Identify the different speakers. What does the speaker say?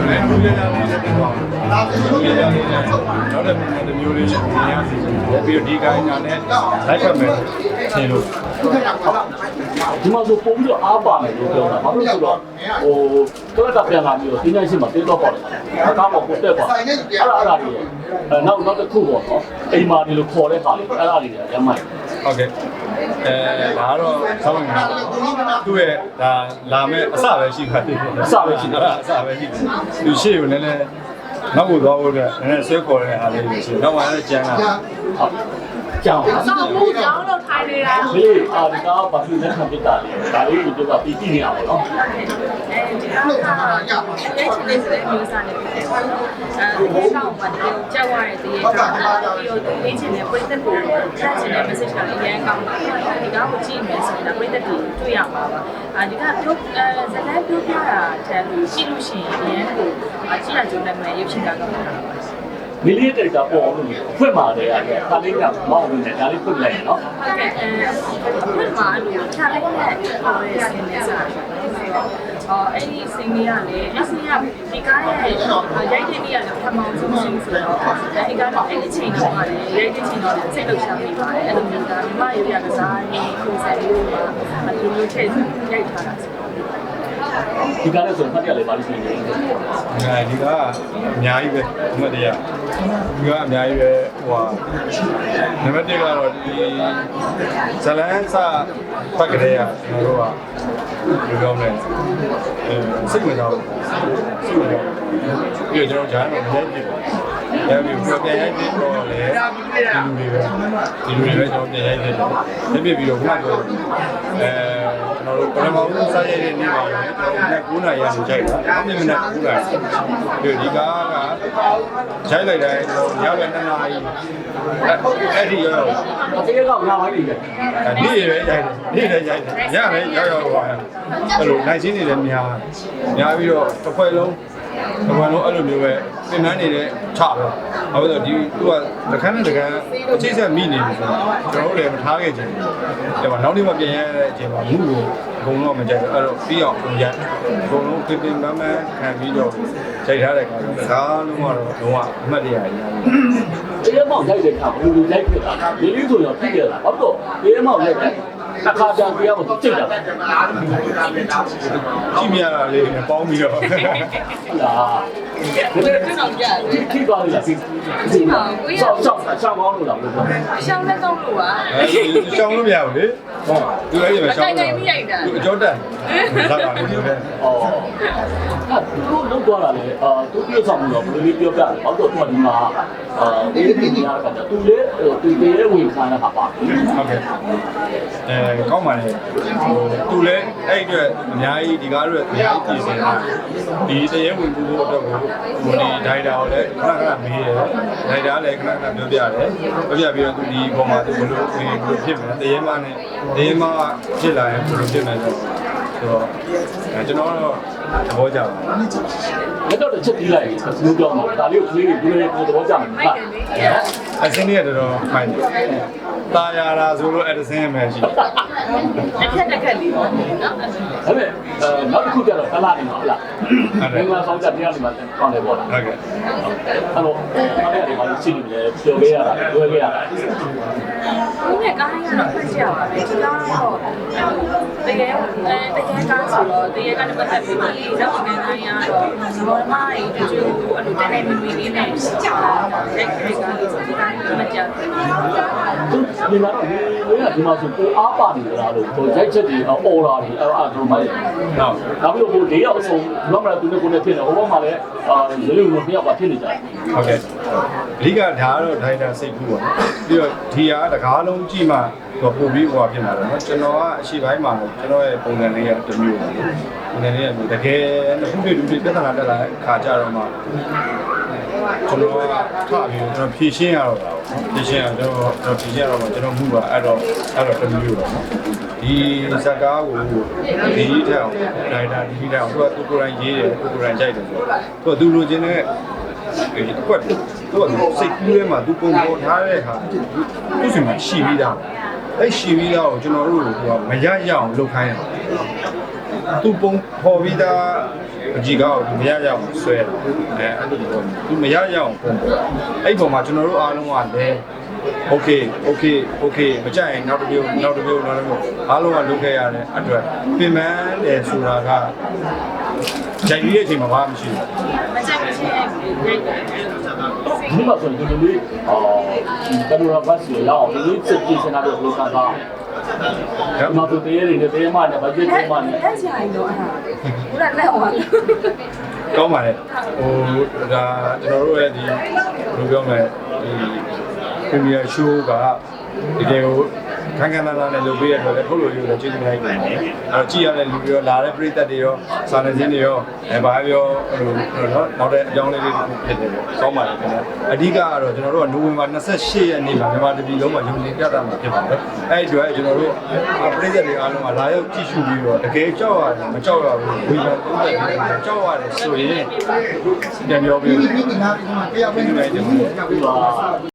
Speaker 1: ဟုတ်ကဲ့လူရရလေးလည်းပြောအောင်လူရရလေးလည်းနောက်တဲ့ပုံစံမျိုးလေးနဲ့မြင်ရစီပြီးတော့ဒီကိုင်းညာနဲ့လိုက်ဖက်မယ်ထင်လို့
Speaker 2: ဒီမှာဆိုပုံပြီးတော့အားပါမယ်လို့ပြောတာဘာလို့လဲဆိုတော့ဟိုကလပ်ကပြန်လာပြီးတော့တင်းတိုင်းရှိမှတင်းတော့ပေါ့လေအကားပေါ်ကိုတက်ပါအဲ့ဒါအဲ့ဒါတွေအဲနောက်နောက်တစ်ခုပေါ့နော်အိမ်မာဒီလိုခေါ်တဲ့ခါလေးအဲ့ဒါတွေရမ်းမိုက်
Speaker 1: ဟုတ်ကဲ့ အဲဒါကတော့ဆောင်းနေတာသူ့ရဲ့ဒါလာမဲ့အစပဲရှိပါတယ်အစပဲရှိတာအစပဲရှိတယ်သူရှေ့ကိုလည်းလည်းနောက်ကိုသွားဖို့အတွက်နည်းနည်းဆွဲခေါ်တဲ့အားလေးတွေရှိနောက်မှလည်းကြမ်းတာ
Speaker 2: ဟုတ်ကြောင်
Speaker 3: ဆောင်းမှုကြောင်းတော့ထိုင်နေတာ
Speaker 2: ဒီအာဒီကားဘာလို့လက်ခံပြတာလဲဒါလေးကိုပြောတာပြီးပြီးနေအောင်နော်
Speaker 3: အဲဒီကတော့ရပါရဲ့ချစ်လေးဆိုတဲ့မျိုးစားနေပြီအဲဒီကောင်ကတည်းကကြောက်ရတဲ့တည်းကပြီးတော့သူလေးချင်တဲ့ပြိသက်ကိုချချင်တဲ့ message ကလည်းအရင်ကောင်းတယ်ဒီကောင်ကိုကြည့်မယ်ဆိုရင်ပြိသက်တွေတွေ့ရမှာပါအဲဒီကပြောအဲဇလန်ပြောပြတာတဲ့ကြည့်လို့ရှိရင်အရင်ကိုကြည့်ရကြုံနိုင်မယ်ရုပ်ရှင်ကားကောင်းတာပါ
Speaker 2: မီလီယံတက်တာပေါ်လို့ဖွင့်ပါတယ်အဲ့ဒါလေးကမောင်းနေတယ်ဒါလေးဖွင့်လိုက်ရနော်
Speaker 3: ဟုတ်ကဲ့အဲအခုမှလို့ခြားလိုက်တဲ့ဟိုရဲ့ဆင်းနေစား အော်အဲ့ဒီစင်းလေးကလည်းအစင်းကဒီကားရဲ့ရိုက်တဲ့နေ့ကလည်းပထမဆုံးစင်းဆိုတော့ဒီကားတော့အဲ့ဒီချိန်တော့ကလည်းရိုက်တဲ့ချိန်တော့စိတ်လှုပ်ရှားနေပါတယ်အဲ့လိုမျိုးကမြမရိုးရကစားရေးကိုယ်စားလေးတွေမှာအဲ့လိုမျိုးထည့်ရိုက်ထားတာဆိုတော့
Speaker 2: ဒီကားလေးဆိုရင်ဖတ်ရလေပါလိမ့်မယ်
Speaker 1: အဲဒီကအများကြီးပဲဒီမတရားဒီကအများကြီးပဲဟိုဟာနံပါတ်1ကတော့ဒီဇလန်းစဖတ်ကြတဲ့ကကျွန်တော်တို့ကဘယ်လိုပြောမလဲအဲစိတ်ဝင်စားဘူးစိတ်ဝင်စားပြီးတော့ကျွန်တော်ဂျာတ်မှာမရိုက်ဖြ စ်ဘူးရပြီပြန်ရိုက်ပြီးတော့လေဒီလူတွေပဲဒီလူတွေပဲကျွန်တော်ပြန်ရိုက်ဖြစ်တယ်ပြပြပြီးတော့ခုနကပြောအဲကျွန်တော်တို့ပထမဆုံးစားရတဲ့နေ့မှာကျွန်တော်9နာရီရနေကြိုက်တာနောက်မြင်မြင်9နာရီပြီးဒီကားကဂျိုက်လိုက်တိုင်းကျွန်တော်ရောက်တဲ့2နာရီအဲ့ဒီရော
Speaker 2: အတေးကငါပိုင်းနေတယ်
Speaker 1: နေ့ရပဲရိုက်တယ်နေ့လည်းရိုက်တယ်ညလည်းရောက်ရောက်ပါအဲ့လိုနိုင်ချင်းနေလည်းများများပြီးတော့တစ်ခွက်လုံး တစ်ခွက်လုံးအဲ့လိုမျိုးပဲပြင်ပန်းနေတဲ့ချပဲဟုတ်ပြီဒီသူကတခန်းနဲ့တခန်းအခြေဆက်မိနေပြီဆိုတော့ကျွန်တော်တို့လည်းမထားခဲ့ချင်ဘူးဒါပေမဲ့နောက်နေ့မှပြင်ရတဲ့အချိန်မှာမှုကိုအကုန်လုံးမကြိုက်ဘူးအဲ့တော့ပြီးအောင်ပြန်ရိုက်အကုန်လုံးပြင်ပန်းပန်းခံပြီးတော့ချိန်ထားတဲ့ကောင်စကားလုံးကတော့လုံးဝအမှတ်တရရည်
Speaker 2: တေးမောင်ရိုက်တဲ့ခါဘယ်လိုရိုက်ဖြစ်တာဒီလေးဆိုရင်ဖြစ်ရတာဘာလို့တေးမောင်ရိုက်တဲ့ အခါကျန်တရားကိုကြိတ်တာ
Speaker 1: ကြည့်မြတာလေးနဲ့ပေါင်းပြီးတော့
Speaker 2: လားဒီနေ့
Speaker 3: ကျွန်တော်ကြားတယ်
Speaker 2: ထိသွားလိမ့်လားဒီဒီရှောင်းရှောင်းရှောင်းကောင်းလို့လားဘယ်လို
Speaker 3: ရှောင်းလက်တော့လို့ပါ
Speaker 1: အဲရှောင်းလို့မရဘူးလေဟုတ်သူအဲ့ဒီမှာရှောင်းသူအကျော်တက်ဇာတ်ပါနေတယ်
Speaker 2: ဩဟာသူတို့လောက်သွားတာလေအာသူပြောဆောင်လို့ဘယ်လိုလေးပြောပြလဲဘာလို့တော့ဒီမှာအာဒီဒီညာကတူလေတူသေးတဲ့ဝင်ခံရတာပါ
Speaker 1: ဟုတ်ကဲ့အဲကောင်းပါလေဟိုသူလည်းအဲ့အတွက်အများကြီးဒီကားတွေအများကြီးပြည်စင်တာဒီတရေဝင်မှုဖို့အတွက်ကိုဟိုဒီဒိုင်တာကိုလည်းခဏခဏမေးတယ်ဒိုင်တာလည်းခဏခဏပြောပြတယ်ပြောပြပြီးတော့သူဒီပုံမှာသူဘယ်လိုဘယ်လိုဖြစ်မလဲတရေမနဲ့တရေမဖြစ်လာရင်ဘယ်လိုဖြစ်မလဲဆိုတော့အဲကျွန်တော်တော့သဘောကျပါ
Speaker 2: လက်တော့တစ်ချက်ပြီးလိုက်စနိုးပြောင်းတော့ဒါလေးကိုကလေးတွေပြောနေပေါ်တော့ကြမှာဟုတ်
Speaker 1: အစင်းလေးကတော်တော်ဖိုင်တယ်။ตาရတာဆိုလို့အဲ့ဒါစင်းရမယ်ရှိတယ်
Speaker 3: တစ်ခက်တစ်ခက်လေးပေါ့နော်
Speaker 2: ဒါပေမဲ့အဲနောက်တစ်ခုကျတော့တလားနေမှာဟုတ်လားဘင်္ဂလားဆောင်ကြတရားနေမှာတောင်းတယ်ပေါ့လား။
Speaker 1: ဟုတ်ကဲ့
Speaker 2: အဲ့တော့အားရတွေပါလို့ရှိနေတယ်ပြောခဲ့ရတာပြောခဲ့ရတာ
Speaker 3: ဒီနေ့ကားရတော့ဖတ်ကြပါမယ်ဒီကားတော့တကယ်အဲတကယ်ကားဆိုတော့တကယ်ကလည်းပတ်သက်ပြီးဒီတော့ငန်းတိုင်းရတော့ဘောမကြီးတူတူအဲ့လိုတကယ်မီမီလေးနဲ့ကြာရိုက်ခိုင်ကားလေးဆိုဒီကားမကြောက်ဘူး
Speaker 2: သူဒီမှာတော့ဝင်းကဒီမှာဆိုကိုအားပါနေကြလားလို့ဟိုရိုက်ချက်တွေအော်ရာတွေအဲ့အဲ့တော့မှလည်း။
Speaker 1: ဟုတ်
Speaker 2: နောက်ပြီးတော့ဟို၄ယောက်အစုံဘာမှမသူနဲ့ကိုနဲ့ဖြစ်နေဟိုဘက်မှာလည်းအာရေလူမျိုးနှစ်ယောက်ကဖြစ်နေကြတယ်
Speaker 1: ဟုတ်ကဲ့။အဓိကဒါကတော့ဒိုင်တာစိတ်ကူးပါ။ပြီးတော့ဒီဟာတကားလုံးကြည့်မှတော့ပို့ပြီးဟိုဖြစ်မှာတော့နော်။ကျွန်တော်ကအရှိပိုင်းမှာကျွန်တော်ရဲ့ပုံစံလေးကတစ်မျိုးပါ။ပုံစံလေးကတကယ်တစ်ခုတည်းတူတည်းပြဿနာတက်လာတဲ့ခါကြတော့မှ ကျွန်တော်ကထပြီးကျွန်တော်ဖြည့်ရှင်းရတော့တာပေါ့။ဖြည့်ရှင်းရတော့ကျွန်တော်ဖြည့်ရှင်းရတော့မှကျွန်တော်မှုပါအဲ့တော့အဲ့တော့တစ်မျိုးတော့နော်။ဒီဇာတ်ကားကိုဒီထက်အောင်ဒိုင်တာဒီထက်အောင်သူကသူကိုယ်တိုင်ရေးတယ်သူကိုယ်တိုင်ကြိုက်တယ်ဆိုတော့သူကသူလိုချင်တဲ့ဒီအကွက်သူကစိတ်ကူးထဲမှာသူပုံပေါ်ထားတဲ့ဟာသူ့စီမှာရှိပြီးသားအဲ့ရှိပြီးသားကိုကျွန်တော်တို့ကမရရအောင်လုပ်ခိုင်းရအောင် သူပုံပေါ်ပြီးသားအကြီးကောက်မရရအောင်ဆွဲတာအဲအဲ့လိုမျိုးသူမရရအောင်ပုံအဲ့ပုံမှာကျွန်တော်တို့အားလုံးကလည်း okay okay okay မကြိုက်ရင်နောက်တစ်မျိုးနောက်တစ်မျိုးနောက်တစ်မျိုးအားလုံးကလုပ်ခဲ့ရတဲ့အတွက်ပြင်ပန်းတယ်ဆိုတာကကြိုက်ပြီးတဲ့အချိန်မှာဘာမှမရှိဘူး
Speaker 3: မကြိုက်မချင်းရိုက်တယ်
Speaker 2: ဒီမှာဆိုရင်ဒီလိုလေးအော်ကင်မရာဘတ်စီလောက်ဒီလိုစက်ကြည့်စနာတော့လောကသား
Speaker 1: ဟုတ်
Speaker 2: နောက်သူတရေတွေနဲ့တရေမနဲ့ဘတ်ဂျက်တွေမနဲ့
Speaker 3: အဲ့ဆိုင်တော့အဲ့ဒါဘုရားလက်အောင်
Speaker 1: ကောင်းပါလေဟိုဒါကျွန်တော်တို့ရဲ့ဒီဘယ်လိုပြောမလဲဒီ premier show ကတကယ်ကို ခန်းခန်းနာနာနဲ့လုပ်ပေးရတဲ့အတွက်လည်းထုတ်လို့ရလို့ကျေးဇူးများကြီးတင်ပါတယ်အဲ့တော့ကြည့်ရတဲ့လူတွေရောလာတဲ့ပရိသတ်တွေရောစာနယ်ဇင်းတွေရောအဲဘာပြောဟိုနော်နောက်တဲ့အကြောင်းလေးတွေဖြစ်တယ်ပေါ့ကောင်းပါလေခင်ဗျာအဓိကကတော့ကျွန်တော်တို့ကနိုဝင်ဘာ28ရက်နေ့မှာမြန်မာတပြည်လုံးမှာရုံတင်ပြတာမှာဖြစ်ပါတယ်အဲ့ဒီအတွက်ကျွန်တော်တို့ပရိသတ်တွေအားလုံးကလာရောက်ကြည့်ရှုပြီးတော့တကယ်ကြောက်ရတယ်မကြောက်ရဘူးဝေဖန်သုံးသပ်ပြီးကြောက်ရတယ်ဆိုရင်ပြန်ပြောပြီး
Speaker 4: ဒီနေ့ဒီနားဒီမှာတရားဝင်နေတယ်ဒီမှာ
Speaker 2: ဒီပါ